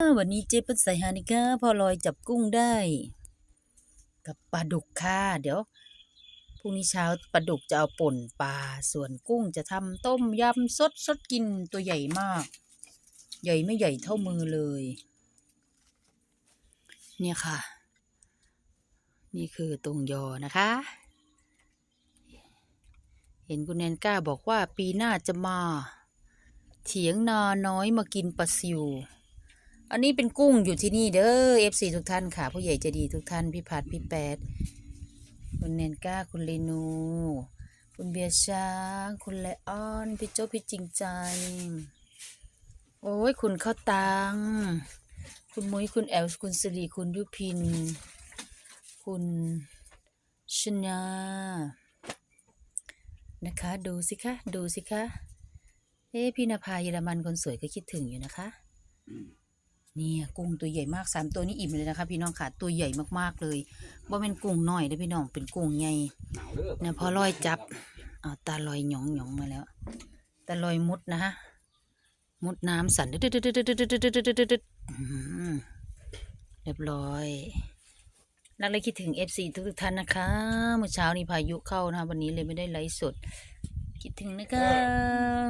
วันนี้เจ๊ปัสไสหานิกาพอลอยจับกุ้งได้ กับปลาดุกค่ะเดี๋ยวพรุ่งนี้เช้าปลาดุกจะเอาป่นปลาส่วนกุ้งจะทำต้มยำสดสดกินตัวใหญ่มาก ใหญ่ไม่ใหญ่เท่ามือเลย เนี่ยค่ะ นี่คือตรงยอนะคะ เห็นคุณแนนก้าบอกว่าปีหน้าจะมา เถียงนาน้อยมากินปลาซิว อันนี้เป็นกุ้งอยู่ที่นี่เด้อเอฟซีทุกท่านค่ะ ผู้ใหญ่จะดีทุกท่าน พี่พัดพี่แปด คุณแนนก้าคุณเรนู คุณเบียร์ช้างคุณไลออน พี่โจพี่จริงใจ โอ้ย คุณข้าตัง คุณมุ้ยคุณแอลคุณสิริคุณยุพิน คุณชนานะคะ ดูสิคะ ดูสิคะ เอ๊พี่นภาเยอรมันคนสวยก็คิดถึงอยู่นะคะ นี่กุ้งตัวใหญ่มากสามตัวนี้อิ่มเลยนะคะพี่น้องค่ะตัวใหญ่มากๆเลยว่าเป็นกุ้งหน่อยได้พี่น้องเป็นกุ้งใหญ่เนี่ยพอลอยจับเอาตาลอยหยองหยองมาแล้วตาลอยมุดนะฮะมุดน้ำสั่นเรียบร้อยนักเลยคิดถึงเอฟซีทุกท่านนะคะเมื่อเช้านี้พายุเข้านะวันนี้เลยไม่ได้ไลฟ์สด คิดถึงนะคะ